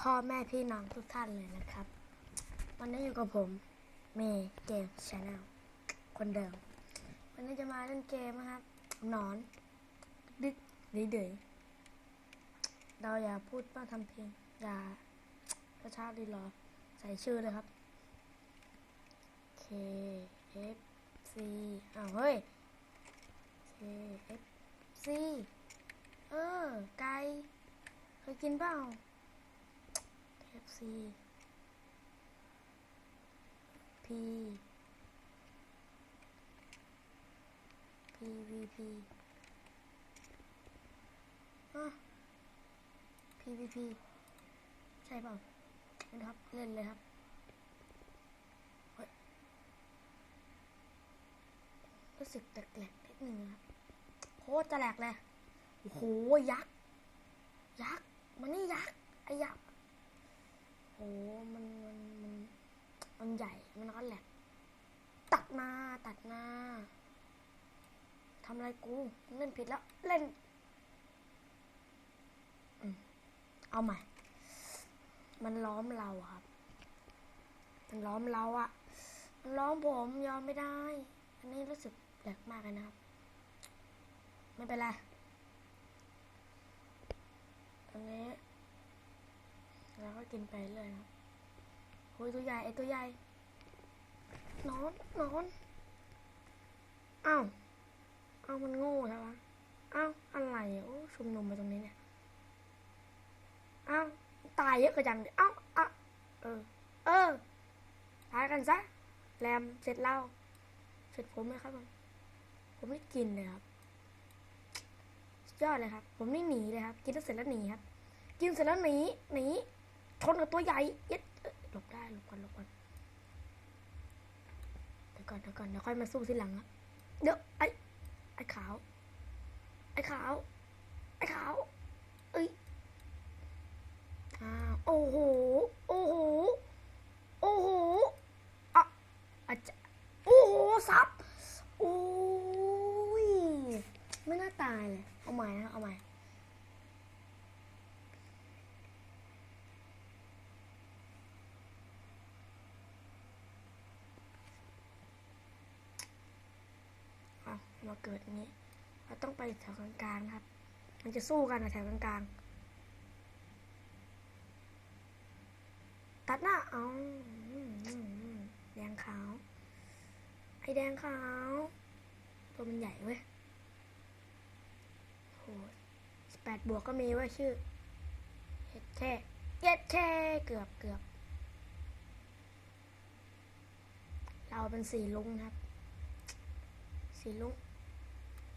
พ่อแม่พี่น้องทุกท่านเลยนะครับ วันนี้อยู่กับผมเมย์เกมชาแนลคนเดิม วันนี้จะมาเล่นเกมนะครับนอน ดึกดีเดยเราอย่าพูดบ้างทำเพลงอย่าประชากดีรอ ใส่ชื่อเลยครับ K F C อ้าวเฮ้ย K F C เออ ไก่เคยกินเปล่า FC P PVP อะ PVP ใช่เปล่านะครับ เล่นเลยครับเฮ้ยรู้สึกแปลกๆนิดนึงนะครับโคตรจะแหลกเลย โอ้โห ยักษ์ ยักษ์ มันนี่ยักษ์ ไอ้ยักษ์ โอ้มันมันมันมันใหญ่มันก็แหลกตัดมาตัดมาทำอะไรกูเล่นผิดแล้ว เล่นอเอาใหม่ มันล้อมเราครับ มันล้อมเราอะมันล้อมผมยอมไม่ได้ อันนี้รู้สึกแปลกมากเลยนะครับ ไม่เป็นไรอันนี้ แล้วก็กินไปเลยนะโอ้ยตัวใหญ่ไอตัวใหญ่นอนนอนอ้าวอ้าวมันโง่ใช่ปะอ้าวอะไรโอ้ชุมนุมมาตรงนี้เนี่ยอ้าวตายเยอะกระจังดิอ้าวอะเออ เออตายกันซะแรมเสร็จแล้วเสร็จผมไหมครับผมผมไม่กินเลยครับยอดเลยครับ ผมนี่หนีเลยครับ กินแล้วเสร็จแล้วหนีครับ กินเสร็จแล้วหนีหนี ชนกับตัวใหญ่เย็ดหลบได้หลบก่อนหลบก่อนเดี๋ยวก่อนเดี๋ยวก่อนเดี๋ยวค่อยมาสู้ทีหลังครับเดี๋ยวไอ้ไอ้ขาว ไอ้ขาว ไอ้ขาว เอ้ยอ่าโอ้โห โอ้โห โอ้โห อะอาจจะโอ้โห ซับ โอ้ย ไม่น่าตายเลย เอาใหม่นะ เอาใหม่ เอา มาเกิดอย่างนี้ เราต้องไปแถวกลางๆนะครับ มันจะสู้กันนะแถวกลางๆ ตัดหน้า เอาแดงขาว ไอแดงขาว ตัวมันใหญ่เว้ยโหแปดบวกก็มีว่าชื่อเย็ดแค่เย็ดแค่เกือบเกือบ เราเป็นสีลุงครับ สีลุง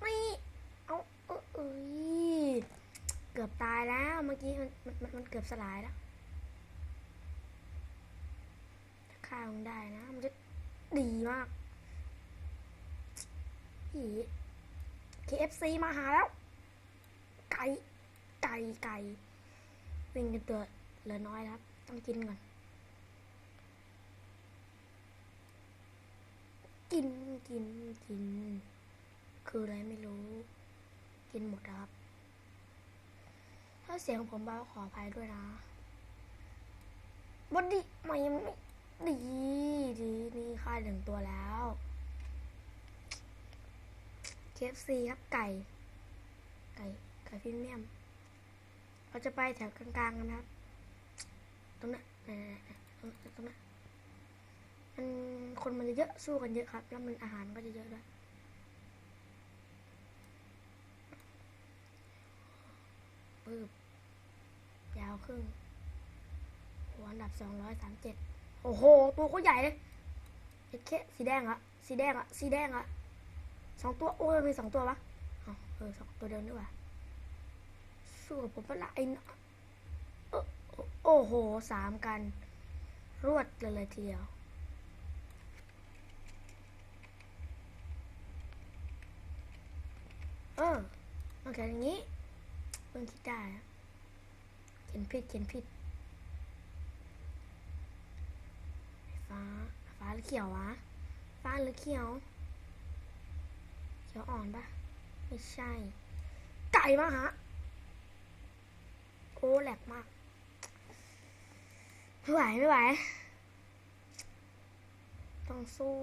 ไม่เอาเอ้ยเกือบตายแล้วเมื่อกี้มันมันมันมันเกือบสลายแล้วถ้าฆ่ามันได้นะ มันจะดีมากผี KFC มาหาแล้ว ไก่ไก่ไก่วิ่งกันตัวเหลือน้อยครับ ต้องกินก่อน กินกินกิน คืออะไรไม่รู้ กินหมดครับ ถ้าเสียงผมเบาขออภัยด้วยนะบดดีไม่ไม่ดีดีนี่ค่าหนึ่งตัวแล้ว KFC ครับไก่ ไก่ไก่พรีเมียมเราจะไปแถวกลางๆกันครับ ตรงนั้นไหนๆตรงตรงนั้นมันคนมันจะเยอะสู้กันเยอะครับ แล้วมันอาหารก็จะเยอะด้วยืบ ยาวครึ่งหัวอันดับสองร้อยสามเจ็ดโอ้โห ตัวก็ใหญ่เลยเอ็ดแค่สีแดงอะสีแดงอะสีแดงอะสองตัว โอ้ยมีสองตัวปะอ๋อเออสองตัวเดินด้วยว่ะสู้กับผมปะละไอ้โอ้โหสามกัน รวดเลยเลยทีเดียวเออมันเกิดอย่างนี้ เพิ่งคิดได้เขียนผิดเขียนผิดฟ้า ฟ้าหรือเขียววะ ฟ้าหรือเขียว เขียวอ่อนปะไม่ใช่ ไก่มาฮะ โอ้แหลกมาก ไม่ไหวไม่ไหว ต้องสู้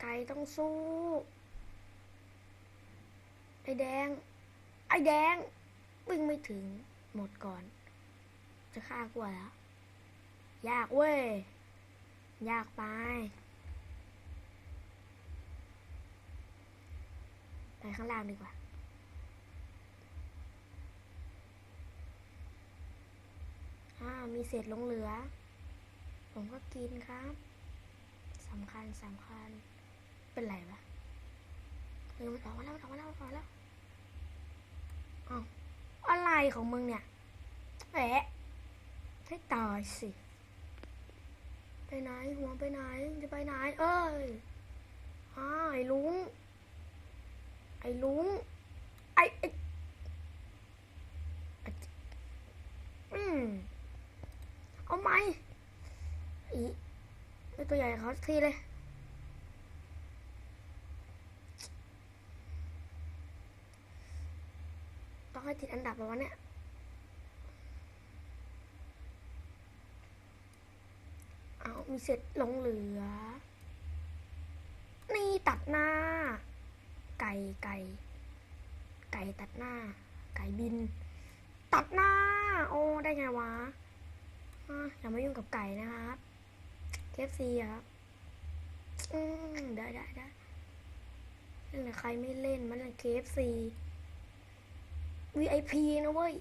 ไก่ต้องสู้ไอแดง ไอแดงวิ่งไม่ถึงหมดก่อน จะฆ่ากว่าแล้วยากเว้ย ยากไป ไปข้างล่างดีกว่าอ่ามีเศษลงเหลือ ผมก็กินครับสำคัญสำคัญเป็นไรปะเออมันออกมาแล้วออกมาแล้วออกมาแล้ว อาอะไรของมึงเนี่ยแหะให้ตายสิ ไปไหนหัวไปไหนจะไปไหน เอ้ยอ้าไอ้ลุง ไอ้ลุง ไอ้ไอ้อืมเอาไหมอีไอตัวใหญ่เขาทีเลย ต้ อันดับแล้ววะเนี่ยเอามีเศษหลงเหลือ นี่ตัดหน้า ไก่ไก่ ไก่ตัดหน้า ไก่บิน ตัดหน้า โอ้ ได้ไงวะอย่ามายุ่งกับไก่นะครับเคฟซีครับอืมได้ได้ได้เล่นใครไม่เล่นมันเล่นเคฟซี VIP นะเว้ย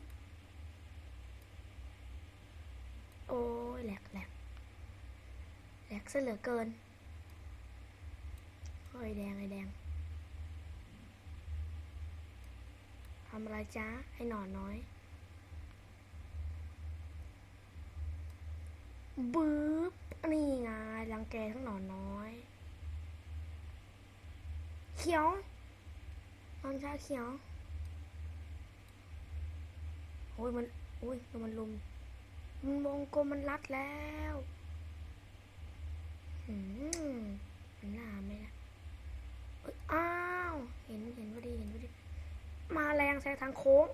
โอ้ยแหลกแหลกแหลกซะเหลือเกินเฮ้ยแดงไอ้แดงทำอะไรจ้าไอ้หนอนน้อย บึ๊บ นี่ไงรังแกทั้งหนอนน้อย เขียวตอนชาเขียว โอ้ยมันโอ้ยมันลุมมันวงกลมมันรัดแล้วหืมมันหน้าไหมนะเอ้ยอ้าวเห็นเห็นพอดีเห็นพอดีมาแรงแซงทางโค้ง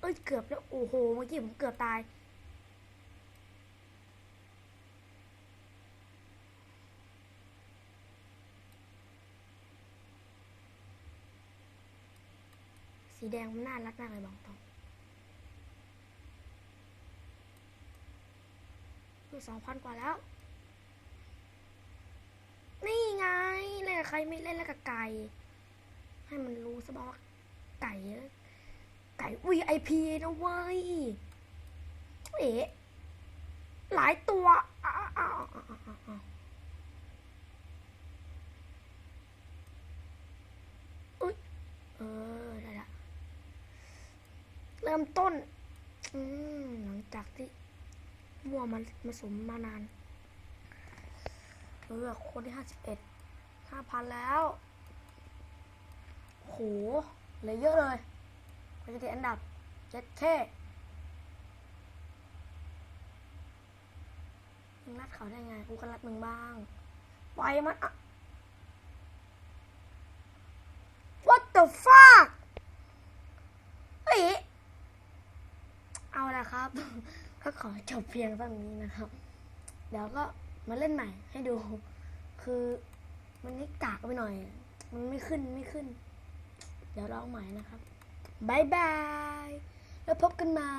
เอ้ยเกือบแล้วโอ้โหเมื่อกี้ผมเกือบตาย สีแดงมันน่ารักมากเลยบอกตรงคือสองพันกว่าแล้ว นี่ไง เล่นกับใครไม่เล่นเล่นกับไก่ ให้มันรู้ซะบ้างว่ไก่ไก่ VIP นะเว้ย เอ๋หลายตัวอ้าวอ้าวอ้าวอ้าวอ้าวอุ๊ยเออ ได้ละ เริ่มต้นหลังจากที่มั่วมันมาสมมานานเออคนที่ห้าสิบเอ็ดห้าพันแล้วโหเหลือเยอะเลยไปจะติดอันดับเจ็ดเท่มึงรัดเขาได้ไง กูก็รัดมึงบ้างปล่อยมันอะ What the fuck เอ้ยะครับ ก็ขอจบเพียงเท่านี้นะครับ เดี๋ยวก็มาเล่นใหม่ให้ดู คือมันนี่กากไปหน่อย มันไม่ขึ้นไม่ขึ้น เดี๋ยวลองใหม่นะครับบายบาย แล้วพบกันใหม่